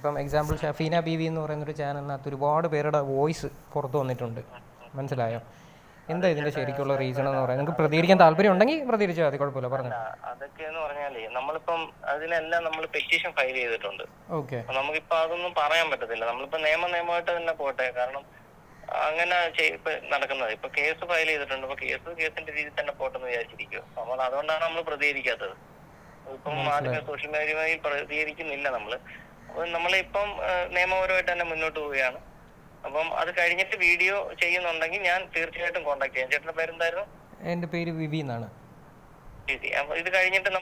ഇപ്പം example Shafeena B V എന്ന് പറയുന്ന ഒരു ചാനലിനകത്ത് ഒരുപാട് പേരുടെ വോയിസ് പുറത്തു വന്നിട്ടുണ്ട്. മനസ്സിലായോ? എന്താ ഇതിന്റെ ശരിക്കുള്ള റീസൺ എന്ന് പറയുന്നത് നിങ്ങൾക്ക് പ്രതികരിക്കാൻ താല്പര്യം ഉണ്ടെങ്കിൽ പ്രതികരിച്ചാൽ മതി കുഴപ്പമില്ല പറഞ്ഞു. അതൊക്കെ എന്ന് പറഞ്ഞാലേ നമ്മളിപ്പം അതിനെല്ലാം നമ്മൾ പെറ്റീഷൻ ഫയൽ ചെയ്തിട്ടുണ്ട്. ഓക്കെ. നമുക്കിപ്പോ അതൊന്നും പറയാൻ പറ്റത്തില്ല. നമ്മളിപ്പോ നിയമ നിയമമായിട്ട് തന്നെ പോട്ടെ കാരണം അങ്ങനെ നടക്കുന്നത്. ഇപ്പൊ കേസ് ഫയൽ ചെയ്തിട്ടുണ്ട്. അപ്പൊ കേസ് കേസിന്റെ രീതിയിൽ തന്നെ പോട്ടെന്ന് വിചാരിച്ചിരിക്കും നമ്മൾ അതുകൊണ്ടാണ് നമ്മൾ പ്രതികരിക്കാത്തത്. ഇപ്പം ആദ്യമേ സോഷ്യൽ മീഡിയയിൽ പ്രതികരിക്കുന്നില്ല നമ്മൾ. നമ്മളിപ്പം നിയമപരമായിട്ട് തന്നെ മുന്നോട്ട് പോവുകയാണ്. അപ്പം അത് കഴിഞ്ഞിട്ട് വീഡിയോ ചെയ്യുന്നുണ്ടെങ്കിൽ ഞാൻ തീർച്ചയായിട്ടും കോൺടാക്ട് ചെയ്യാം. ചേട്ടന്റെ പേരെന്തായിരുന്നു? എന്റെ പേര് വിവി എന്നാണ്.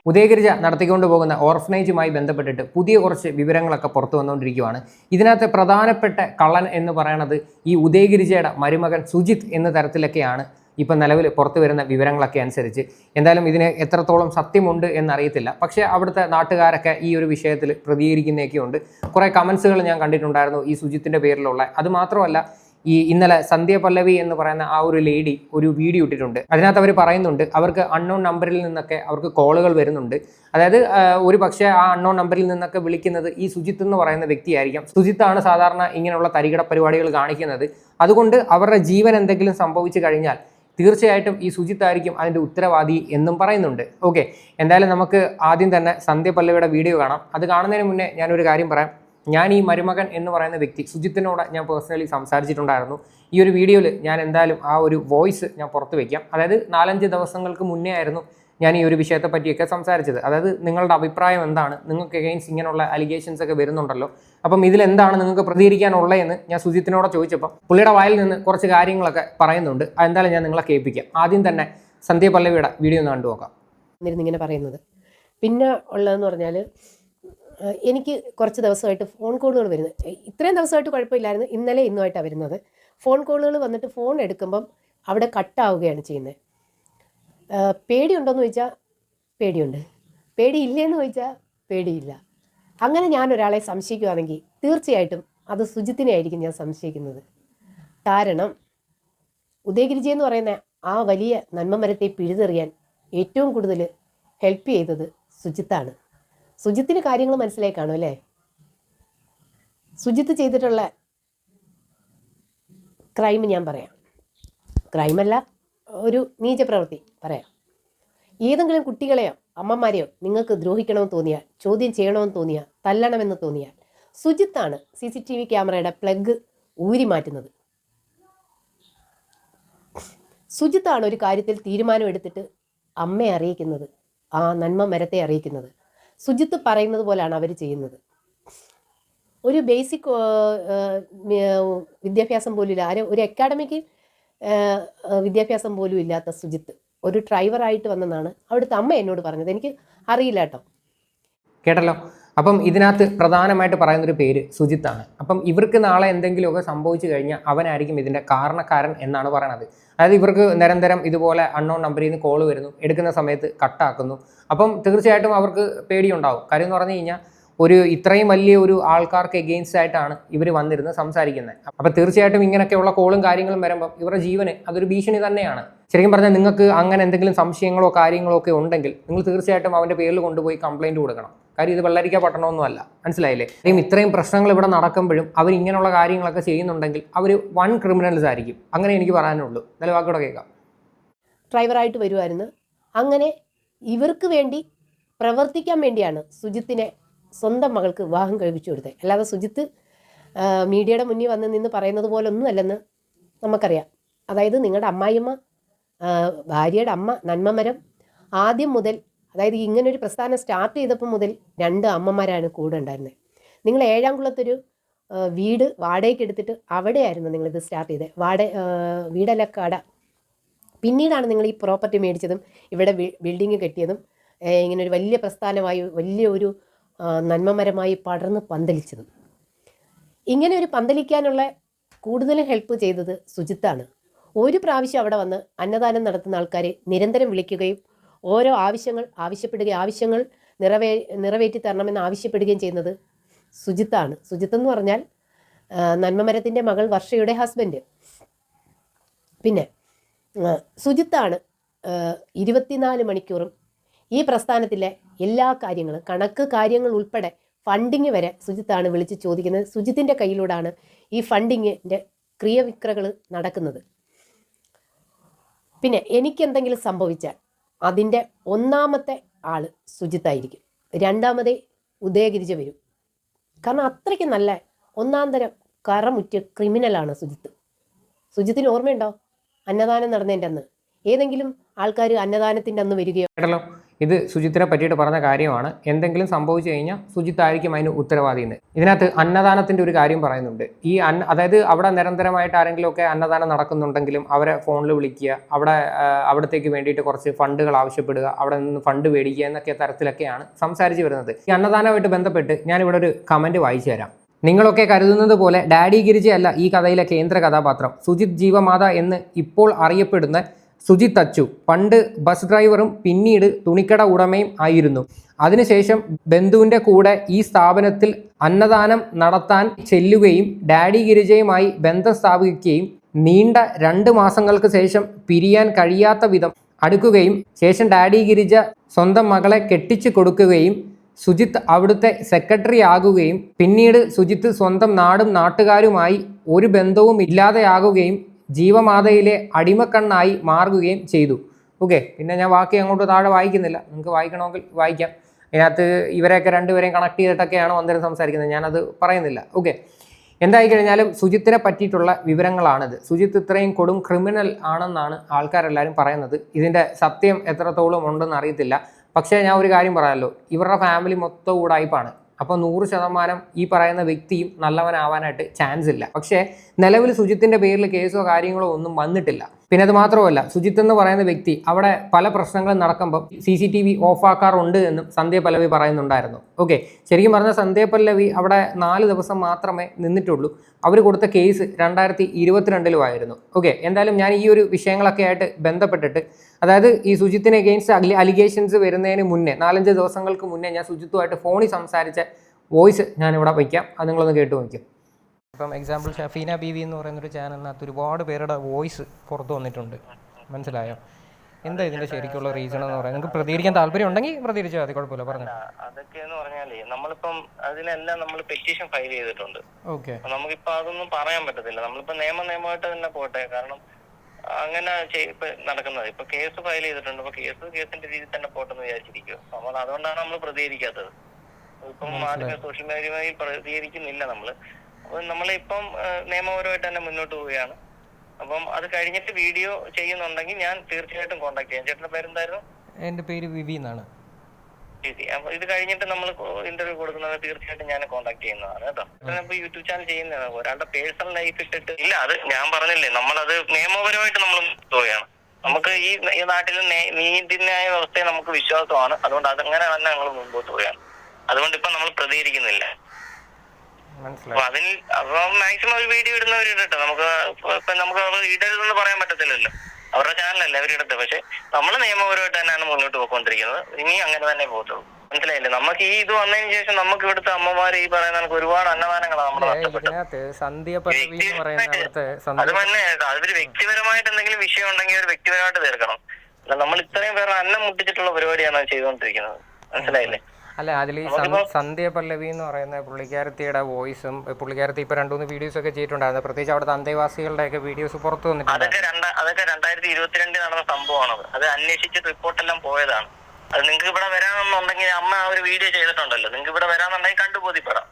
ഉദയഗിരിജ നടത്തിക്കൊണ്ട് പോകുന്ന ഓർഫനേജുമായി ബന്ധപ്പെട്ടിട്ട് പുതിയ കുറച്ച് വിവരങ്ങളൊക്കെ പുറത്തു വന്നുകൊണ്ടിരിക്കുകയാണ് ഇതിനകത്ത് പ്രധാനപ്പെട്ട കള്ളൻ എന്ന് പറയുന്നത് ഈ ഉദയഗിരിജയുടെ മരുമകൻ സുജിത് എന്ന തരത്തിലൊക്കെയാണ്. ഇപ്പം നിലവിൽ പുറത്തു വരുന്ന വിവരങ്ങളൊക്കെ അനുസരിച്ച് എന്തായാലും ഇതിന് എത്രത്തോളം സത്യമുണ്ട് എന്നറിയത്തില്ല. പക്ഷേ അവിടുത്തെ നാട്ടുകാരൊക്കെ ഈ ഒരു വിഷയത്തിൽ പ്രതികരിക്കുന്നതൊക്കെ ഉണ്ട്. കുറേ കമൻസുകൾ ഞാൻ കണ്ടിട്ടുണ്ടായിരുന്നു ഈ സുജിത്തിന്റെ പേരിലുള്ള. അത് മാത്രമല്ല ഈ ഇന്നലെ സന്ധ്യ പല്ലവി എന്ന് പറയുന്ന ആ ഒരു ലേഡി ഒരു വീഡിയോ ഇട്ടിട്ടുണ്ട്. അതിനകത്ത് അവർ പറയുന്നുണ്ട് അവർക്ക് അൺനോൺ നമ്പറിൽ നിന്നൊക്കെ അവർക്ക് കോളുകൾ വരുന്നുണ്ട്. അതായത് ഒരു പക്ഷേ ആ അൺനോൺ നമ്പറിൽ നിന്നൊക്കെ വിളിക്കുന്നത് ഈ സുജിത്ത് എന്ന് പറയുന്ന വ്യക്തിയായിരിക്കാം. സുജിത്താണ് സാധാരണ ഇങ്ങനെയുള്ള തരികിട പരിപാടികൾ കാണിക്കുന്നത്. അതുകൊണ്ട് അവരുടെ ജീവൻ എന്തെങ്കിലും സംഭവിച്ചു കഴിഞ്ഞാൽ തീർച്ചയായിട്ടും ഈ സുജിത്തായിരിക്കും അതിന്റെ ഉത്തരവാദി എന്നും പറയുന്നുണ്ട്. ഓക്കെ എന്തായാലും നമുക്ക് ആദ്യം തന്നെ സന്ധ്യ പല്ലവിയുടെ വീഡിയോ കാണാം. അത് കാണുന്നതിന് മുന്നേ ഞാനൊരു കാര്യം പറയാം. ഞാൻ ഈ മരുമകൻ എന്ന് പറയുന്ന വ്യക്തി സുജിത്തിനോട് ഞാൻ പേഴ്സണലി സംസാരിച്ചിട്ടുണ്ടായിരുന്നു. ഈ ഒരു വീഡിയോയിൽ ഞാൻ എന്തായാലും ആ ഒരു വോയിസ് ഞാൻ പുറത്ത് വയ്ക്കാം അതായത് നാലഞ്ച് ദിവസങ്ങൾക്ക് മുന്നേ ആയിരുന്നു ഞാൻ ഈ ഒരു വിഷയത്തെ പറ്റിയൊക്കെ സംസാരിച്ചത്. അതായത് നിങ്ങളുടെ അഭിപ്രായം എന്താണ്? നിങ്ങൾക്ക് എഗെയിൻസ്റ്റ് ഇങ്ങനെയുള്ള അലിഗേഷൻസ് ഒക്കെ വരുന്നുണ്ടല്ലോ. അപ്പം ഇതിൽ എന്താണ് നിങ്ങൾക്ക് പ്രതികരിക്കാനുള്ളതെന്ന് ഞാൻ സുജിത്തിനോട് ചോദിച്ചപ്പോൾ പുള്ളിയുടെ വായിൽ നിന്ന് കുറച്ച് കാര്യങ്ങളൊക്കെ പറയുന്നുണ്ട്. എന്തായാലും ഞാൻ നിങ്ങളെ കേൾപ്പിക്കാം. ആദ്യം തന്നെ സന്ധ്യ പല്ലവിയുടെ വീഡിയോ ഒന്ന് കണ്ടു നോക്കാം. ഇങ്ങനെ പറയുന്നത്. പിന്നെ ഉള്ളതെന്ന് പറഞ്ഞാൽ എനിക്ക് കുറച്ച് ദിവസമായിട്ട് ഫോൺ കോളുകൾ വരുന്നത്. ഇത്രയും ദിവസമായിട്ട് കുഴപ്പമില്ലായിരുന്നു. ഇന്നലെ ഇന്നുമായിട്ടാണ് വരുന്നത്. ഫോൺ കോളുകൾ വന്നിട്ട് ഫോൺ എടുക്കുമ്പം അവിടെ കട്ടാവുകയാണ് ചെയ്യുന്നത്. പേടിയുണ്ടോയെന്ന് ചോദിച്ചാൽ പേടിയുണ്ട്. പേടിയില്ലേന്ന് ചോദിച്ചാൽ പേടിയില്ല. അങ്ങനെ ഞാൻ ഒരാളെ സംശയിക്കുകയാണെങ്കിൽ തീർച്ചയായിട്ടും അത് സുജിത്തിനെ ആയിരിക്കും ഞാൻ സംശയിക്കുന്നത്. കാരണം ഉദയഗിരിജി എന്ന് പറയുന്ന ആ വലിയ നന്മ മരത്തെ പിഴുതെറിയാൻ ഏറ്റവും കൂടുതൽ ഹെൽപ്പ് ചെയ്തത് സുജിത്താണ്. സുജിത്തിന് കാര്യങ്ങൾ മനസ്സിലായി കാണും അല്ലേ? സുജിത്ത് ചെയ്തിട്ടുള്ള ക്രൈം ഞാൻ പറയാം. ക്രൈമല്ല ഒരു നീചപ്രവൃത്തി. പറയാം. ഏതെങ്കിലും കുട്ടികളെയോ അമ്മമാരെയോ നിങ്ങൾക്ക് ദ്രോഹിക്കണമെന്ന് തോന്നിയാൽ ചോദ്യം ചെയ്യണമെന്ന് തോന്നിയാൽ തല്ലണമെന്ന് തോന്നിയാൽ സുജിത്താണ് സി സി ടി വി ക്യാമറയുടെ പ്ലഗ് ഊരി മാറ്റുന്നത്. സുജിത്താണ് ഒരു കാര്യത്തിൽ തീരുമാനം എടുത്തിട്ട് അമ്മയെ അറിയിക്കുന്നത് ആ നന്മ മരത്തെ അറിയിക്കുന്നത്. സുജിത്ത് പറയുന്നത് പോലെയാണ് അവർ ചെയ്യുന്നത്. ഒരു ബേസിക് വിദ്യാഭ്യാസം പോലും ഇല്ല ആരും ഒരു അക്കാഡമിക് വിദ്യാഭ്യാസം പോലും ഇല്ലാത്ത സുജിത്ത്. ഒരു ഡ്രൈവറായിട്ട് വന്നെന്നാണ് അവിടുത്തെ അമ്മ എന്നോട് പറഞ്ഞത്. എനിക്ക് അറിയില്ല കേട്ടോ. കേട്ടല്ലോ? അപ്പം ഇതിനകത്ത് പ്രധാനമായിട്ട് പറയുന്നൊരു പേര് സുജിത്താണ്. അപ്പം ഇവർക്ക് നാളെ എന്തെങ്കിലുമൊക്കെ സംഭവിച്ചു കഴിഞ്ഞാൽ അവനായിരിക്കും ഇതിന്റെ കാരണക്കാരൻ എന്നാണ് പറയണത്. അതായത് ഇവർക്ക് നിരന്തരം ഇതുപോലെ അൺനോൺ നമ്പറിൽ നിന്ന് കോൾ വരുന്നു എടുക്കുന്ന സമയത്ത് കട്ടാക്കുന്നു അപ്പം തീർച്ചയായിട്ടും അവർക്ക് പേടിയുണ്ടാവും. കാര്യം എന്ന് പറഞ്ഞു കഴിഞ്ഞാൽ ഒരു ഇത്രയും വലിയ ഒരു ആൾക്കാർക്ക് എഗെയിൻസ്റ്റ് ആയിട്ടാണ് ഇവർ വന്നിരുന്ന് സംസാരിക്കുന്നത്. അപ്പം തീർച്ചയായിട്ടും ഇങ്ങനെയൊക്കെയുള്ള കോളും കാര്യങ്ങളും വരുമ്പം ഇവരുടെ ജീവന് അതൊരു ഭീഷണി തന്നെയാണ്. ശരിക്കും പറഞ്ഞാൽ നിങ്ങൾക്ക് അങ്ങനെ എന്തെങ്കിലും സംശയങ്ങളോ കാര്യങ്ങളോ ഒക്കെ ഉണ്ടെങ്കിൽ നിങ്ങൾ തീർച്ചയായിട്ടും അവന്റെ പേരിൽ കൊണ്ടുപോയി കംപ്ലൈന്റ് കൊടുക്കണം. കാര്യം ഇത് വെള്ളരിക്ക പട്ടണമൊന്നുമല്ല മനസ്സിലായില്ലേ? ഇത്രയും ഇത്രയും പ്രശ്നങ്ങൾ ഇവിടെ നടക്കുമ്പോഴും അവർ ഇങ്ങനെയുള്ള കാര്യങ്ങളൊക്കെ ചെയ്യുന്നുണ്ടെങ്കിൽ അവർ വൺ ക്രിമിനൽസ് ആയിരിക്കും. അങ്ങനെ എനിക്ക് പറയാനുള്ളൂ. നല്ല വാക്കോടെ കേൾക്കാം. ഡ്രൈവറായിട്ട് വരുമായിരുന്നു അങ്ങനെ ഇവർക്ക് വേണ്ടി പ്രവർത്തിക്കാൻ വേണ്ടിയാണ് സുജിത്തിനെ സ്വന്തം മകൾക്ക് വിവാഹം കഴിപ്പിച്ചു കൊടുത്തത് അല്ലാതെ സുജിത്ത് മീഡിയയുടെ മുന്നിൽ വന്ന് നിന്ന് പറയുന്നത് പോലെ ഒന്നും അല്ലെന്ന് നമുക്കറിയാം. അതായത് നിങ്ങളുടെ അമ്മായിയമ്മ ഭാര്യയുടെ അമ്മ നന്മമരം ആദ്യം മുതൽ അതായത് ഇങ്ങനൊരു പ്രസ്ഥാനം സ്റ്റാർട്ട് ചെയ്തപ്പോൾ മുതൽ രണ്ട് അമ്മമാരാണ് കൂടെ ഉണ്ടായിരുന്നത് നിങ്ങൾ ഏഴാംകുളത്തൊരു കുളത്തൊരു വീട് വാടകയ്ക്ക് എടുത്തിട്ട് അവിടെയായിരുന്നു നിങ്ങളിത് സ്റ്റാർട്ട് ചെയ്തത് വാട വീടല്ല കട. പിന്നീടാണ് നിങ്ങൾ ഈ പ്രോപ്പർട്ടി മേടിച്ചതും ഇവിടെ ബിൽഡിങ് കെട്ടിയതും ഇങ്ങനെ ഒരു വലിയ പ്രസ്ഥാനമായി വലിയ ഒരു നന്മമരമായി പടർന്ന് പന്തലിച്ചതും. ഇങ്ങനെ ഒരു പന്തലിക്കാനുള്ള കൂടുതലും ഹെൽപ്പ് ചെയ്തത് സുജിത്താണ്. ഒരു പ്രാവശ്യം അവിടെ വന്ന് അന്നദാനം നടത്തുന്ന ആൾക്കാരെ നിരന്തരം വിളിക്കുകയും ഓരോ ആവശ്യങ്ങൾ ആവശ്യപ്പെടുകയും ആവശ്യങ്ങൾ നിറവേ നിറവേറ്റി തരണമെന്ന് ആവശ്യപ്പെടുകയും ചെയ്യുന്നത് സുജിത്താണ്. സുജിത്ത് എന്ന് പറഞ്ഞാൽ നന്മമരത്തിന്റെ മകൾ വർഷയുടെ ഹസ്ബൻഡ് പിന്നെ സുജിത്താണ് ഇരുപത്തിനാല് മണിക്കൂറും ഈ പ്രസ്ഥാനത്തിലെ എല്ലാ കാര്യങ്ങളും കണക്ക് കാര്യങ്ങൾ ഉൾപ്പെടെ ഫണ്ടിങ് വരെ സുജിത്താണ് വിളിച്ച് ചോദിക്കുന്നത്. സുജിത്തിന്റെ കയ്യിലൂടെയാണ് ഈ ഫണ്ടിങ്ങിന്റെ ക്രിയവിക്രകൾ നടക്കുന്നത്. പിന്നെ എനിക്കെന്തെങ്കിലും സംഭവിച്ചാൽ അതിന്റെ ഒന്നാമത്തെ ആൾ സുജിത്തായിരിക്കും. രണ്ടാമതേ ഉദയഗിരിജ വരും. കാരണം അത്രയ്ക്ക് നല്ല ഒന്നാം തരം കറമുറ്റിയ ക്രിമിനലാണ് സുജിത്ത്. സുജിത്തിന് ഓർമ്മയുണ്ടോ? അന്നദാനം നടന്നതിന്റെ അന്ന്. ഏതെങ്കിലും ആൾക്കാർ അന്നദാനത്തിന്റെ അന്ന് വരികയോ ഇത് സുജിത്തിനെ പറ്റിയിട്ട് പറഞ്ഞ കാര്യമാണ്. എന്തെങ്കിലും സംഭവിച്ചു കഴിഞ്ഞാൽ സുജിത്തായിരിക്കും അതിന് ഉത്തരവാദി എന്ന് ഇതിനകത്ത് അന്നദാനത്തിന്റെ ഒരു കാര്യം പറയുന്നുണ്ട്. ഈ അന്ന അതായത് അവിടെ നിരന്തരമായിട്ട് ആരെങ്കിലുമൊക്കെ അന്നദാനം നടക്കുന്നുണ്ടെങ്കിലും അവരെ ഫോണിൽ വിളിക്കുക അവിടെ അവിടത്തേക്ക് വേണ്ടിയിട്ട് കുറച്ച് ഫണ്ടുകൾ ആവശ്യപ്പെടുക അവിടെ നിന്ന് ഫണ്ട് മേടിക്കുക എന്നൊക്കെ തരത്തിലൊക്കെയാണ് സംസാരിച്ച് വരുന്നത്. ഈ അന്നദാനമായിട്ട് ബന്ധപ്പെട്ട് ഞാനിവിടെ ഒരു കമന്റ് വായിച്ചു തരാം. നിങ്ങളൊക്കെ കരുതുന്നത് പോലെ ഡാഡി ഗിരിജയല്ല ഈ കഥയിലെ കേന്ദ്ര കഥാപാത്രം. സുജിത് ജീവമാത എന്ന് ഇപ്പോൾ അറിയപ്പെടുന്ന സുജിത് അച്ചു പണ്ട് ബസ് ഡ്രൈവറും പിന്നീട് തുണിക്കട ഉടമയും ആയിരുന്നു. അതിനുശേഷം ബന്ധുവിന്റെ കൂടെ ഈ സ്ഥാപനത്തിൽ അന്നദാനം നടത്താൻ ചെല്ലുകയും ഡാഡി ഗിരിജയുമായി ബന്ധം സ്ഥാപിക്കുകയും നീണ്ട രണ്ട് മാസങ്ങൾക്ക് ശേഷം പിരിയാൻ കഴിയാത്ത വിധം അടുക്കുകയും ശേഷം ഡാഡി ഗിരിജ സ്വന്തം മകളെ കെട്ടിച്ചു കൊടുക്കുകയും സുജിത്ത് അവിടുത്തെ സെക്രട്ടറി ആകുകയും പിന്നീട് സുജിത്ത് സ്വന്തം നാടും നാട്ടുകാരുമായി ഒരു ബന്ധവും ഇല്ലാതെയാകുകയും ജീവമാതയിലെ അടിമക്കണ്ണായി മാറുകയും ചെയ്തു. ഓക്കെ പിന്നെ ഞാൻ വാക്കി അങ്ങോട്ട് താഴെ വായിക്കുന്നില്ല. നിങ്ങൾക്ക് വായിക്കണമെങ്കിൽ വായിക്കാം. അതിനകത്ത് ഇവരെയൊക്കെ രണ്ടുപേരെയും കണക്ട് ചെയ്തിട്ടൊക്കെയാണ് വന്നിരുന്ന് സംസാരിക്കുന്നത്. ഞാനത് പറയുന്നില്ല. ഓക്കെ എന്തായി കഴിഞ്ഞാലും സുജിത്തിനെ പറ്റിയിട്ടുള്ള വിവരങ്ങളാണിത്. സുജിത്ത് ഇത്രയും കൊടും ക്രിമിനൽ ആണെന്നാണ് ആൾക്കാരെല്ലാവരും പറയുന്നത്. ഇതിന്റെ സത്യം എത്രത്തോളം ഉണ്ടെന്ന് അറിയത്തില്ല. പക്ഷേ ഞാൻ ഒരു കാര്യം പറയാമല്ലോ ഇവരുടെ ഫാമിലി മൊത്തം ഉടായ്പാണ് അപ്പോൾ നൂറ് ശതമാനം ഈ പറയുന്ന വ്യക്തിയും നല്ലവനാവാനായിട്ട് ചാൻസ് ഇല്ല. പക്ഷേ നിലവിൽ സുജിത്തിന്റെ പേരിൽ കേസോ കാര്യങ്ങളോ ഒന്നും വന്നിട്ടില്ല. പിന്നെ അത് മാത്രമല്ല സുജിത്ത് എന്ന് പറയുന്ന വ്യക്തി അവിടെ പല പ്രശ്നങ്ങളും നടക്കുമ്പോൾ സി സി ടി വി ഓഫാക്കാറുണ്ട് എന്നും സന്ധ്യ പല്ലവി പറയുന്നുണ്ടായിരുന്നു. ഓക്കെ ശരിക്കും പറഞ്ഞാൽ സന്ധ്യ പല്ലവി അവിടെ നാല് ദിവസം മാത്രമേ നിന്നിട്ടുള്ളൂ. അവർ കൊടുത്ത കേസ് രണ്ടായിരത്തി ഇരുപത്തിരണ്ടിലുമായിരുന്നു. ഓക്കെ എന്തായാലും ഞാൻ ഈ ഒരു വിഷയങ്ങളൊക്കെ ആയിട്ട് ബന്ധപ്പെട്ടിട്ട് അതായത് ഈ സുജിത്തിന് അഗെയിൻസ്റ്റ് അലിഗേഷൻസ് വരുന്നതിന് മുന്നേ നാലഞ്ച് ദിവസങ്ങൾക്ക് മുന്നേ ഞാൻ സുജിത്തുമായിട്ട് ഫോണിൽ സംസാരിച്ച വോയിസ് ഞാനിവിടെ വയ്ക്കാം. അത് നിങ്ങളൊന്ന് കേട്ട് നോക്കും ഇപ്പം എക്സാമ്പിൾ ഷഫീന ബി വി എന്ന് പറയുന്നൊരു ചാനലിനകത്ത് ഒരുപാട് പേരുടെ വോയിസ് പുറത്ത് വന്നിട്ടുണ്ട്. മനസ്സിലായോ? എന്താ ഇതിന്റെ ശരിക്കുള്ള റീസൺ എന്ന് പറയുന്നത്? നിങ്ങൾക്ക് പ്രതികരിക്കാൻ താല്പര്യം ഉണ്ടെങ്കിൽ പ്രതികരിച്ചാൽ മതി കുഴപ്പമില്ല പറഞ്ഞു. അതൊക്കെ എന്ന് പറഞ്ഞാലേ നമ്മളിപ്പം അതിനെല്ലാം നമ്മൾ പെറ്റീഷൻ ഫയൽ ചെയ്തിട്ടുണ്ട്. ഓക്കെ. നമുക്കിപ്പോ അതൊന്നും പറയാൻ പറ്റത്തില്ല. നമ്മളിപ്പോ നിയമ നിയമമായിട്ട് തന്നെ പോട്ടെ. കാരണം അങ്ങനെ നടക്കുന്നത്. ഇപ്പൊ കേസ് ഫയൽ ചെയ്തിട്ടുണ്ട്. അപ്പൊ കേസ് കേസിന്റെ രീതിയിൽ തന്നെ പോട്ടെന്ന് വിചാരിച്ചിരിക്കും നമ്മൾ അതുകൊണ്ടാണ് നമ്മൾ പ്രതികരിക്കാത്തത്. ഇപ്പം മാധ്യമ സോഷ്യൽ മീഡിയയിൽ പ്രതികരിക്കുന്നില്ല നമ്മൾ. അപ്പൊ നമ്മളിപ്പം നിയമപരമായിട്ട് തന്നെ മുന്നോട്ട് പോവുകയാണ്. അപ്പം അത് കഴിഞ്ഞിട്ട് വീഡിയോ ചെയ്യുന്നുണ്ടെങ്കിൽ ഞാൻ തീർച്ചയായിട്ടും കോൺടാക്ട് ചെയ്യാം. ചേട്ടന്റെ പേരെന്തായിരുന്നു? എന്റെ പേര് വിവി എന്നാണ്. ശരി അപ്പൊ ഇത് കഴിഞ്ഞിട്ട് നമ്മൾ ഇന്റർവ്യൂ കൊടുക്കുന്നത് തീർച്ചയായിട്ടും ഞാൻ കോൺടാക്ട് ചെയ്യുന്നതാണ് കേട്ടോ ഇപ്പൊ യൂട്യൂബ് ചാനൽ ചെയ്യുന്നതാണ്. ഒരാളുടെ പേഴ്സണൽ ലൈഫ് ഇട്ടിട്ട് ഇല്ല അത് ഞാൻ പറഞ്ഞില്ലേ നമ്മളത് നിയമപരമായിട്ട് നമ്മൾ പോവുകയാണ്. നമുക്ക് ഈ ഈ നാട്ടിൽ നീതിന്യായ വ്യവസ്ഥയെ നമുക്ക് വിശ്വാസമാണ്. അതുകൊണ്ട് അതങ്ങനെ തന്നെ നമ്മൾ മുമ്പോട്ട് പോവുകയാണ്. അതുകൊണ്ട് ഇപ്പൊ നമ്മൾ പ്രതികരിക്കുന്നില്ല. അപ്പൊ അതിൽ അപ്പൊ മാക്സിമം ഒരു വീഡിയോ ഇടുന്നവർ ഇടട്ടെ. നമുക്ക് ഇപ്പൊ നമുക്ക് അവർ ഇടരുതെന്ന് പറയാൻ പറ്റത്തില്ലല്ലോ. അവരുടെ ചാനലല്ലേ അവരിടട്ടെ പക്ഷെ നമ്മൾ നിയമപരമായിട്ട് തന്നെയാണ് മുന്നോട്ട് പോയിക്കൊണ്ടിരിക്കുന്നത്. ഇനി അങ്ങനെ തന്നെ പോകത്തുള്ളൂ. മനസ്സിലായില്ലേ? നമുക്ക് ഈ ഇത് വന്നതിന് ശേഷം നമുക്ക് ഇവിടുത്തെ അമ്മമാര് ഈ പറയുന്ന നമുക്ക് ഒരുപാട് അന്നദാനങ്ങളാണ് നമ്മൾ അത് തന്നെ അതൊരു വ്യക്തിപരമായിട്ട് എന്തെങ്കിലും വിഷയം ഉണ്ടെങ്കിൽ ഒരു വ്യക്തിപരമായിട്ട് തീർക്കണം. നമ്മൾ ഇത്രയും പേരുടെ അന്നം മുട്ടിച്ചിട്ടുള്ള പരിപാടിയാണ് ചെയ്തുകൊണ്ടിരിക്കുന്നത്. മനസ്സിലായില്ലേ? അല്ല അതിൽ ഈ സന്ധ്യ പല്ലവി എന്ന് പറയുന്ന പുള്ളിക്കാരത്തിയുടെ വോയിസും പുള്ളിക്കാരത്തി ഇപ്പൊ രണ്ടുമൂന്ന് വീഡിയോസ് ഒക്കെ ചെയ്തിട്ടുണ്ടായിരുന്നു. പ്രത്യേകിച്ച് അവിടെ അന്തേവാസികളുടെ ഒക്കെ വീഡിയോസ് പുറത്തു വന്നിട്ടുണ്ട്. അതൊക്കെ രണ്ട അതൊക്കെ രണ്ടായിരത്തി ഇരുപത്തിരണ്ടിൽ നടന്ന സംഭവമാണ്. അത് അന്വേഷിച്ച് റിപ്പോർട്ടെല്ലാം പോയതാണ്. അത് നിങ്ങൾക്ക് ഇവിടെ വരാമെന്നുണ്ടെങ്കിൽ അമ്മ ആ ഒരു വീഡിയോ ചെയ്തിട്ടുണ്ടല്ലോ. നിങ്ങൾക്ക് ഇവിടെ വരാമെന്നുണ്ടെങ്കിൽ കണ്ടു ബോധ്യപ്പെടാം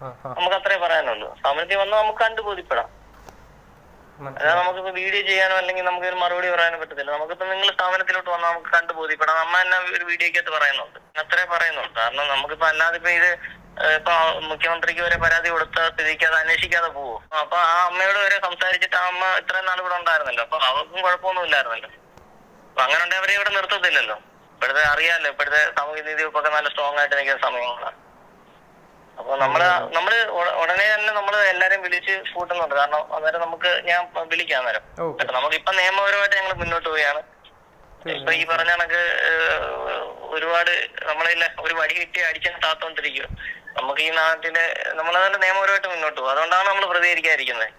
ആ, ആ, നമുക്ക് അത്രേ പറയാനുള്ളൂ. സമൃദ്ധി വന്നാൽ നമുക്ക് കണ്ടു ബോധ്യപ്പെടാം മനസ്സിലായി. അതായത് നമുക്കിപ്പോ വീഡിയോ ചെയ്യാനോ അല്ലെങ്കിൽ നമുക്ക് ഒരു മറുപടി പറയാനോ പറ്റത്തില്ല. നമുക്കിപ്പോ നിങ്ങൾ സ്ഥാപനത്തിലോട്ട് വന്നാൽ നമുക്ക് കണ്ടു ബോധ്യപ്പെടാം നമ്മ തന്നെ ഒരു വീഡിയോക്കകത്ത് പറയുന്നുണ്ട്. അത്രേ പറയുന്നുണ്ട് കാരണം നമുക്കിപ്പോ അല്ലാതെ ഇപ്പൊ ഇത് ഇപ്പൊ മുഖ്യമന്ത്രിക്ക് വരെ പരാതി കൊടുത്ത സ്ഥിതിക്ക് അത് അന്വേഷിക്കാതെ പോവോ? അപ്പൊ ആ അമ്മയോട് വരെ സംസാരിച്ചിട്ട് ആ അമ്മ ഇത്രയും നാൾ ഇവിടെ ഉണ്ടായിരുന്നല്ലോ. അപ്പൊ അവർക്കും കുഴപ്പമൊന്നും ഇല്ലായിരുന്നല്ലോ. അപ്പൊ അങ്ങനെ ഉണ്ടെങ്കിൽ അവരെ ഇവിടെ നിർത്തത്തില്ലല്ലോ. ഇപ്പോഴത്തെ അറിയാലോ ഇപ്പോഴത്തെ സാമൂഹ്യ നീതി വകുപ്പൊക്കെ നല്ല സ്ട്രോങ് ആയിട്ട് നിൽക്കുന്ന സമയങ്ങളാണ്. അപ്പൊ നമ്മൾ നമ്മൾ ഉട- ഉടനെ തന്നെ നമ്മൾ എല്ലാരും വിളിച്ച് കൂട്ടുന്നുണ്ട്. കാരണം അന്നേരം നമുക്ക് ഞാൻ വിളിക്കാം അന്നേരം. കേട്ടോ നമുക്കിപ്പൊ നിയമപരമായിട്ട് ഞങ്ങൾ മുന്നോട്ട് പോവുകയാണ്. ഇപ്പൊ ഈ പറഞ്ഞ കണക്ക് ഒരുപാട് നമ്മളെ ഒരു വടി കിട്ടി അടിച്ചാൽ താത്തോണ്ടിരിക്കും നമുക്ക് ഈ നാട്ടിലെ നമ്മളതിന്റെ നിയമപരമായിട്ട് മുന്നോട്ട് പോകും അതുകൊണ്ടാണ് നമ്മൾ പ്രതികരിക്കാതിരിക്കുന്നത്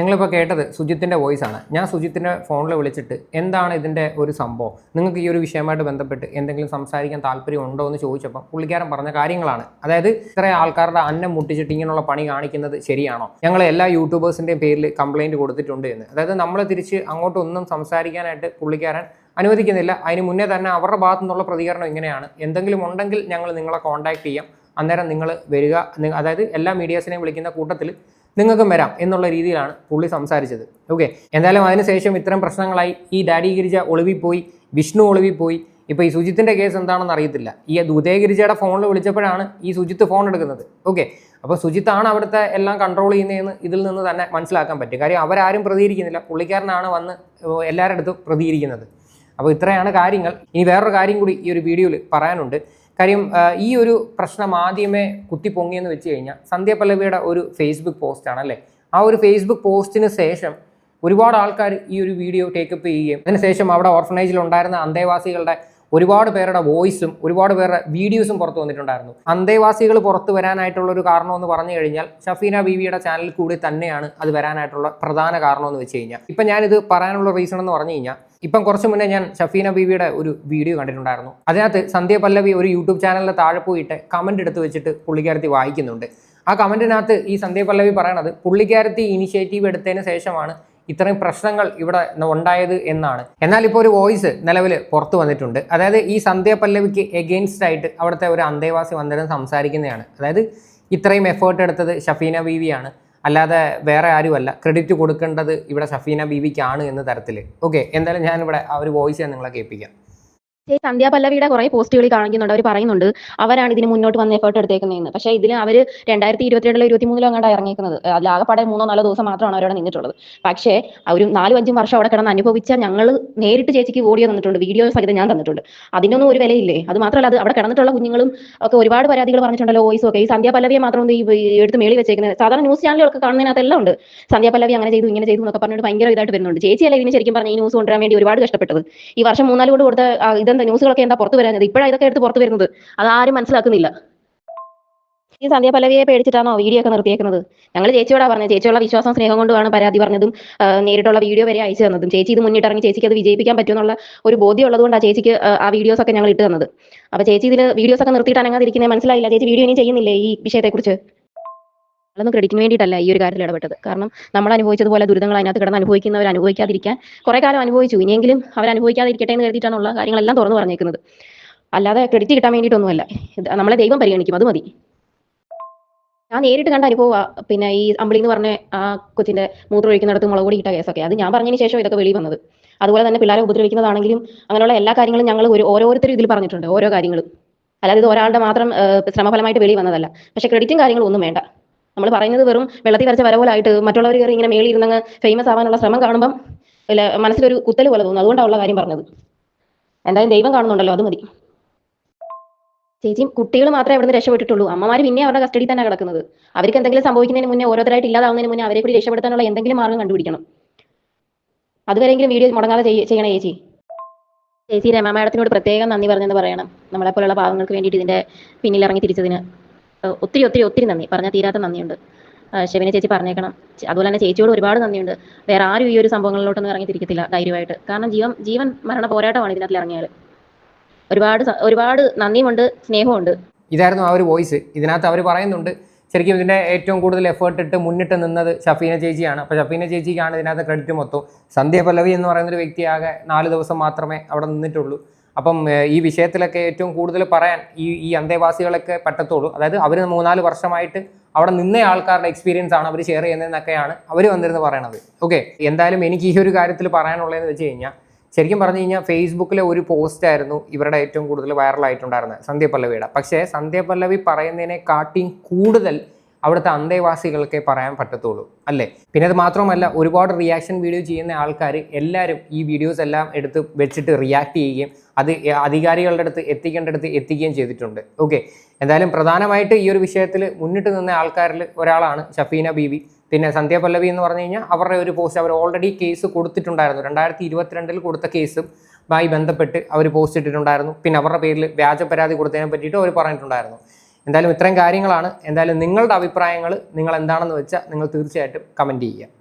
നിങ്ങളിപ്പോൾ കേട്ടത് സുജിത്തിന്റെ വോയിസ് ആണ്. ഞാൻ സുജിത്തിന്റെ ഫോണിൽ വിളിച്ചിട്ട് എന്താണ് ഇതിന്റെ ഒരു സംഭവം? നിങ്ങൾക്ക് ഈ ഒരു വിഷയമായിട്ട് ബന്ധപ്പെട്ട് എന്തെങ്കിലും സംസാരിക്കാൻ താല്പര്യം ഉണ്ടോ എന്ന് ചോദിച്ചപ്പോൾ പുള്ളിക്കാരൻ പറഞ്ഞ കാര്യങ്ങളാണ്. അതായത് ഇത്ര ആൾക്കാരുടെ അന്നം മുട്ടിച്ചിട്ട് ഇങ്ങനെയുള്ള പണി കാണിക്കുന്നത് ശരിയാണോ? ഞങ്ങൾ എല്ലാ യൂട്യൂബേഴ്സിന്റെയും പേരിൽ കംപ്ലൈന്റ് കൊടുത്തിട്ടുണ്ട് എന്ന്. അതായത് നമ്മൾ തിരിച്ച് അങ്ങോട്ടൊന്നും സംസാരിക്കാനായിട്ട് പുള്ളിക്കാരൻ അനുവദിക്കുന്നില്ല. അതിന് മുന്നേ തന്നെ അവരുടെ ഭാഗത്തു നിന്നുള്ള പ്രതികരണം ഇങ്ങനെയാണ്. എന്തെങ്കിലും ഉണ്ടെങ്കിൽ ഞങ്ങൾ നിങ്ങളെ കോൺടാക്ട് ചെയ്യാം. അന്നേരം നിങ്ങൾ വരിക. അതായത് എല്ലാ മീഡിയാസിനെയും വിളിക്കുന്ന കൂട്ടത്തിൽ നിങ്ങൾക്കും വരാം എന്നുള്ള രീതിയിലാണ് പുള്ളി സംസാരിച്ചത്. ഓക്കെ എന്തായാലും അതിനുശേഷം ഇത്തരം പ്രശ്നങ്ങളായി ഈ ഡാഡി ഗിരിജ ഒളിവിൽ പോയി വിഷ്ണു ഒളിവിൽ പോയി. ഇപ്പോൾ ഈ സുജിത്തിന്റെ കേസ് എന്താണെന്ന് അറിയത്തില്ല. ഈ ഉദയഗിരിജയുടെ ഫോണിൽ വിളിച്ചപ്പോഴാണ് ഈ സുജിത്ത് ഫോൺ എടുക്കുന്നത്. ഓക്കെ അപ്പോൾ സുജിത്താണ് അവിടുത്തെ എല്ലാം കൺട്രോൾ ചെയ്യുന്നതെന്ന് ഇതിൽ നിന്ന് തന്നെ മനസ്സിലാക്കാൻ പറ്റും. കാര്യം അവരാരും പ്രതികരിക്കുന്നില്ല. പുള്ളിക്കാരനാണ് വന്ന് എല്ലാവരുടെ അടുത്തും പ്രതികരിക്കുന്നത്. അപ്പോൾ ഇത്രയാണ് കാര്യങ്ങൾ. ഇനി വേറൊരു കാര്യം കൂടി ഈ ഒരു വീഡിയോയിൽ പറയാനുണ്ട്. കാര്യം ഈ ഒരു പ്രശ്നം ആദ്യമേ കുത്തിപ്പൊങ്ങിയെന്ന് വെച്ച് കഴിഞ്ഞാൽ സന്ധ്യ പല്ലവിയുടെ ഒരു ഫേസ്ബുക്ക് പോസ്റ്റാണ് അല്ലേ ആ ഒരു ഫേസ്ബുക്ക് പോസ്റ്റിന് ശേഷം ഒരുപാട് ആൾക്കാർ ഈ ഒരു വീഡിയോ ടേക്കപ്പ് ചെയ്യുകയും അതിനുശേഷം അവിടെ ഓർഫനേജിൽ ഉണ്ടായിരുന്ന അന്തേവാസികളുടെ ഒരുപാട് പേരുടെ വോയിസും ഒരുപാട് പേരുടെ വീഡിയോസും പുറത്തു വന്നിട്ടുണ്ടായിരുന്നു. അന്തേവാസികൾ പുറത്തു വരാനായിട്ടുള്ള ഒരു കാരണം എന്ന് പറഞ്ഞു കഴിഞ്ഞാൽ ഷഫീന ബീവിയുടെ ചാനലിൽ കൂടി തന്നെയാണ് അത് വരാനായിട്ടുള്ള പ്രധാന കാരണം എന്ന് വെച്ച് കഴിഞ്ഞാൽ. ഇപ്പം ഞാനിത് പറയാനുള്ള റീസൺ എന്ന് പറഞ്ഞു കഴിഞ്ഞാൽ ഇപ്പം കുറച്ച് മുന്നേ ഞാൻ ഷഫീന ബീവിയുടെ ഒരു വീഡിയോ കണ്ടിട്ടുണ്ടായിരുന്നു. അതിനകത്ത് സന്ധ്യ പല്ലവി ഒരു യൂട്യൂബ് ചാനലിൽ താഴെ പോയിട്ട് കമന്റ് എടുത്ത് വെച്ചിട്ട് പുള്ളിക്കാരത്തി വായിക്കുന്നുണ്ട്. ആ കമന്റിനകത്ത് ഈ സന്ധ്യ പല്ലവി പറയണത് പുള്ളിക്കാരത്തി ഇനിഷ്യേറ്റീവ് എടുത്തതിന് ശേഷമാണ് ഇത്രയും പ്രശ്നങ്ങൾ ഇവിടെ ഉണ്ടായത് എന്നാണ്. എന്നാൽ ഇപ്പോൾ ഒരു വോയിസ് നിലവിൽ പുറത്തു വന്നിട്ടുണ്ട്. അതായത് ഈ സന്ധ്യ പല്ലവിക്ക് എഗെയിൻസ്റ്റ് ആയിട്ട് അവിടുത്തെ ഒരു അന്തേവാസി വന്നിരുന്ന് സംസാരിക്കുന്നതാണ്. അതായത് ഇത്രയും എഫേർട്ട് എടുത്തത് ഷഫീന ബീവിയാണ്. അല്ലാതെ വേറെ ആരുമല്ല. ക്രെഡിറ്റ് കൊടുക്കേണ്ടത് ഇവിടെ ഷഫീന ബീവിക്കാണ് എന്ന തരത്തിൽ. ഓക്കെ എന്തായാലും ഞാനിവിടെ ആ ഒരു വോയിസ് ഞാൻ നിങ്ങളെ കേൾപ്പിക്കാം. സന്ധ്യ പല്ലവിയുടെ കുറെ പോസ്റ്റുകൾ കാണിക്കുന്നുണ്ട്. അവർ പറയുന്നുണ്ട് അവരാണ് ഇതിന് മുന്നോട്ട് വന്ന് എഫേർട്ട് എടുത്തേക്കുന്നതെന്ന്. പക്ഷേ ഇതിൽ അവർ രണ്ടായിരത്തി ഇരുപത്തിരണ്ടിലോ ഇരുപത്തി മൂന്നിലോ അങ്ങോട്ട് ഇറങ്ങിയിരിക്കുന്നത് അതിൽ ആകെപ്പാടെ മൂന്നോ നാലോ ദിവസം മാത്രമാണ് അവരവിടെ നിന്നിട്ടുള്ളത്. പക്ഷേ ഒരു നാലും അഞ്ചും വർഷം അവിടെ കിടന്ന് അനുഭവിച്ച ഞങ്ങൾ നേരിട്ട് ചേച്ചിക്ക് ഓഡിയോ തന്നിട്ടുണ്ട്. വീഡിയോ സഹിതം ഞാൻ തന്നിട്ടുണ്ട്. അതിനൊന്നും ഒരു വിലയില്ലേ? അത് മാത്രമല്ല അത് അവിടെ കിടന്നിട്ടുള്ള കുഞ്ഞുങ്ങളും ഒക്കെ ഒരുപാട് പരാതികൾ പറഞ്ഞിട്ടുണ്ടല്ലോ വോയിസ് ഒക്കെ. ഈ സന്ധ്യ പല്ലവിയെ മാത്രം ഈ എടുത്ത് മേളി വെച്ചേക്കുന്നത്. സാധാരണ ന്യൂസ് ചാനലുകളൊക്കെ കാണുന്നതിനകത്തെല്ലാം ഉണ്ട്. സന്ധ്യ പല്ലവി അങ്ങനെ ചെയ്തു ഇങ്ങനെ ചെയ്തു എന്നൊക്കെ പറഞ്ഞിട്ട് ഭയങ്കര ഇതായിട്ട് വരുന്നുണ്ട്. ചേച്ചിയല്ലേ ഇതിന് ശരിക്കും പറഞ്ഞ ഈ ന്യൂസ് കൊണ്ടുവരാൻ വേണ്ടി ഒരുപാട് കഷ്ടപ്പെട്ടത്. ഈ വർഷം മൂന്നാൽ കൊണ്ട് കൊടുത്ത ആ, ഇതെന്താ ന്യൂസുകളൊക്കെ എന്താ പുറത്തു വരാഞ്ഞത്? ഇപ്പോഴാണ് ഇതൊക്കെ എടുത്ത് പുറത്തു വരുന്നത്. അതാരും മനസ്സിലാക്കുന്നില്ല. ഈ സന്ധ്യ പലവിയെ പേടിച്ചിട്ടാണോ വീഡിയോ ഒക്കെ നിർത്തിയേക്കുന്നത്? ഞങ്ങൾ ചേച്ചിയോടാ പറഞ്ഞത്. ചേച്ചിയുള്ള വിശ്വാസം സ്നേഹം കൊണ്ടുമാണ് പരാതി പറഞ്ഞതും ആ, നേരിട്ടുള്ള വീഡിയോ വരെ അയച്ചു തന്നതും. ചേച്ചി ഇത് മുന്നിട്ടിറങ്ങി ചേച്ചിക്ക് അത് വിജയിപ്പിക്കാൻ പറ്റുമെന്നുള്ള ഒരു ബോധ്യം ഉള്ളതുകൊണ്ടാണ് ചേച്ചിക്ക് ആ, ആ വീഡിയോസ് ഒക്കെ ഞങ്ങൾ ഇട്ട് തന്നത്. അപ്പൊ ചേച്ചി ഇതിൽ വീഡിയോസ് ഒക്കെ നിർത്തിയിട്ട് അനങ്ങാതിരിക്കുന്നത് മനസ്സിലായില്ല. ചേച്ചി വീഡിയോ ഇനി ചെയ്യുന്നില്ലേ ഈ വിഷയത്തെക്കുറിച്ച്? അതൊന്നും ക്രെഡിറ്റിന് വേണ്ടിയിട്ടല്ല ഈ ഒരു കാര്യത്തിൽ ഇടപെട്ടത്. കാരണം നമ്മൾ അനുഭവിച്ചതുപോലെ ദുരിതങ്ങൾ അതിനകത്ത് കിടന്ന് അനുഭവിക്കുന്നവർ അനുഭവിക്കാതിരിക്കാൻ കുറെ കാലം അനുഭവിച്ചു. ഇനിയെങ്കിലും അവർ അനുഭവിക്കാതിരിക്കട്ടെ എന്ന് കരുതിയിട്ടാണുള്ള കാര്യങ്ങളെല്ലാം തുറന്നു പറഞ്ഞേക്കുന്നത്. അല്ലാതെ ക്രെഡിറ്റ് കിട്ടാൻ വേണ്ടിയിട്ടൊന്നുമല്ല. നമ്മളെ ദൈവം പരിഗണിക്കും. അത് മതി. ഞാൻ നേരിട്ട് കണ്ട അനുഭവ പിന്നെ ഈ അമ്പിളി എന്ന് പറഞ്ഞ ആ കൊച്ചിന്റെ മൂത്രം ഒഴിക്കുന്നിടത്ത് മുളക് പൊടി ഇട്ട കേസൊക്കെ. അത് ഞാൻ പറഞ്ഞതിന് ശേഷം ഇതൊക്കെ വെളി വന്നത്. അതുപോലെ തന്നെ പിള്ളേരെ ഉപദ്രവിക്കുന്നതാണെങ്കിലും അങ്ങനെയുള്ള എല്ലാ കാര്യങ്ങളും ഞങ്ങൾ ഒരു ഓരോരുത്തരും ഇതിൽ പറഞ്ഞിട്ടുണ്ട് ഓരോ കാര്യങ്ങളും. അല്ലാതെ ഇത് ഒരാളുടെ മാത്രം ശ്രമഫലമായിട്ട് വെളി വന്നതല്ല. പക്ഷെ ക്രെഡിറ്റും കാര്യങ്ങളും ഒന്നും വേണ്ട. നമ്മൾ പറയുന്നത് വെറും വെള്ളത്തിൽ വരച്ച വര പോലായിട്ട് മറ്റുള്ളവർ കയറി ഇങ്ങനെ മേളിൽ ഇരുന്നങ്ങ് ഫേമസ് ആവാനുള്ള ശ്രമം കാണുമ്പം അല്ല മനസ്സിലൊരു കുത്തൽ പോലെ തോന്നുന്നു അതുകൊണ്ടാണ് കാര്യം പറഞ്ഞത്. എന്തായാലും ദൈവം കാണുന്നുണ്ടല്ലോ അത് മതി. ചേച്ചിയും കുട്ടികൾ മാത്രമേ ഇവിടുന്ന് രക്ഷപ്പെട്ടിട്ടുള്ളൂ. അമ്മമാർ പിന്നെ അവരുടെ കസ്റ്റഡി തന്നെ കിടക്കുന്നത്. അവർക്ക് എന്തെങ്കിലും സംഭവിക്കുന്നതിന് മുന്നേ ഓരോരുത്തരായിട്ട് ഇല്ലാതാവുന്നതിന് മുന്നേ അവരെ കൂടി രക്ഷപ്പെടുത്താനുള്ള എന്തെങ്കിലും മാർഗം കണ്ടുപിടിക്കണം. അതുവരെയെങ്കിലും വീഡിയോ മുടങ്ങാതെ ചെയ്യണേ ചേച്ചി. ചേച്ചി രമ മാഡത്തിനോട് പ്രത്യേകം നന്ദി പറഞ്ഞെന്ന് പറയണം. നമ്മളെപ്പോലുള്ള പാവങ്ങൾക്ക് വേണ്ടിയിട്ട് ഇതിന്റെ പിന്നിൽ ഇറങ്ങി തിരിച്ചതിന്. ഒത്തിരി ഒത്തിരി ഒത്തിരി നന്ദി. പറഞ്ഞാൽ തീരാത്ത നന്ദിയുണ്ട്. ഷെബിനെ ചേച്ചി പറഞ്ഞേക്കണം. അതുപോലെ തന്നെ ചേച്ചിയോട് ഒരുപാട് നന്ദിയുണ്ട്. വേറെ ആരും ഈ ഒരു സംഭവങ്ങളിലോട്ടൊന്നും ഇറങ്ങി തിരിക്കത്തില്ല ധൈര്യമായിട്ട്. കാരണം ജീവൻ ജീവൻ മരണ പോരാട്ടമാണ് ഇതിനകത്ത് ഇറങ്ങിയാൽ ഒരുപാട് ഒരുപാട് നന്ദിയുമുണ്ട് സ്നേഹമുണ്ട് ഇതായിരുന്നു ആ ഒരു വോയിസ്. ഇതിനകത്ത് അവർ പറയുന്നുണ്ട് ശരിക്കും ഇതിന്റെ ഏറ്റവും കൂടുതൽ എഫേർട്ട് ഇട്ട് മുന്നിട്ട് നിന്നത് ഷഫീന ചേച്ചിയാണ്. അപ്പോൾ ഷഫീന ചേച്ചിക്കാണ് ഇതിനകത്ത് ക്രെഡിറ്റ് മൊത്തം. സന്ധ്യ പല്ലവി എന്ന് പറയുന്ന ഒരു വ്യക്തിയാകെ നാല് ദിവസം മാത്രമേ അവിടെ നിന്നിട്ടുള്ളൂ. അപ്പം ഈ വിഷയത്തിലൊക്കെ ഏറ്റവും കൂടുതൽ പറയാൻ ഈ ഈ അന്തേവാസികളൊക്കെ പറ്റത്തുള്ളൂ. അതായത് അവർ മൂന്നാൽ വർഷമായിട്ട് അവിടെ നിന്ന ആൾക്കാരുടെ എക്സ്പീരിയൻസ് ആണ് അവർ ഷെയർ ചെയ്യുന്നതെന്നൊക്കെയാണ് അവർ വന്നിരുന്ന് പറയണത്. ഓക്കെ എന്തായാലും എനിക്ക് ഈ ഒരു കാര്യത്തിൽ പറയാനുള്ളതെന്ന് വെച്ച് കഴിഞ്ഞാൽ ശരിക്കും പറഞ്ഞു കഴിഞ്ഞാൽ ഫേസ്ബുക്കിലെ ഒരു പോസ്റ്റ് ആയിരുന്നു ഇവരുടെ ഏറ്റവും കൂടുതൽ വൈറലായിട്ടുണ്ടായിരുന്നത് സന്ധ്യ പല്ലവിയുടെ. പക്ഷേ സന്ധ്യ പല്ലവി പറയുന്നതിനെക്കാട്ടിയും കൂടുതൽ അവിടുത്തെ അന്തേവാസികൾക്കേ പറയാൻ പറ്റത്തുള്ളൂ അല്ലേ? പിന്നെ അത് മാത്രമല്ല ഒരുപാട് റിയാക്ഷൻ വീഡിയോ ചെയ്യുന്ന ആൾക്കാർ എല്ലാവരും ഈ വീഡിയോസ് എല്ലാം എടുത്ത് വെച്ചിട്ട് റിയാക്ട് ചെയ്യുകയും അത് അധികാരികളുടെ അടുത്ത് എത്തിക്കേണ്ടടുത്ത് എത്തിക്കുകയും ചെയ്തിട്ടുണ്ട്. ഓക്കെ എന്തായാലും പ്രധാനമായിട്ട് ഈ ഒരു വിഷയത്തിൽ മുന്നിട്ട് നിന്ന ആൾക്കാരിൽ ഒരാളാണ് ഷഫീന ബീവി. പിന്നെ സന്ധ്യ പല്ലവി എന്ന് പറഞ്ഞു കഴിഞ്ഞാൽ അവരുടെ ഒരു പോസ്റ്റ് അവർ ഓൾറെഡി കേസ് കൊടുത്തിട്ടുണ്ടായിരുന്നു. രണ്ടായിരത്തി ഇരുപത്തിരണ്ടിൽ കൊടുത്ത കേസും മായി ബന്ധപ്പെട്ട് അവർ പോസ്റ്റ് ഇട്ടിട്ടുണ്ടായിരുന്നു. പിന്നെ അവരുടെ പേരിൽ വ്യാജ പരാതി കൊടുത്തതിനെ പറ്റിയിട്ട് അവർ പറഞ്ഞിട്ടുണ്ടായിരുന്നു. എന്തായാലും ഇത്രയും കാര്യങ്ങളാണ്. എന്തായാലും നിങ്ങളുടെ അഭിപ്രായങ്ങൾ നിങ്ങൾ എന്താണെന്ന് വെച്ചാൽ നിങ്ങൾ തീർച്ചയായിട്ടും കമന്റ് ചെയ്യുക.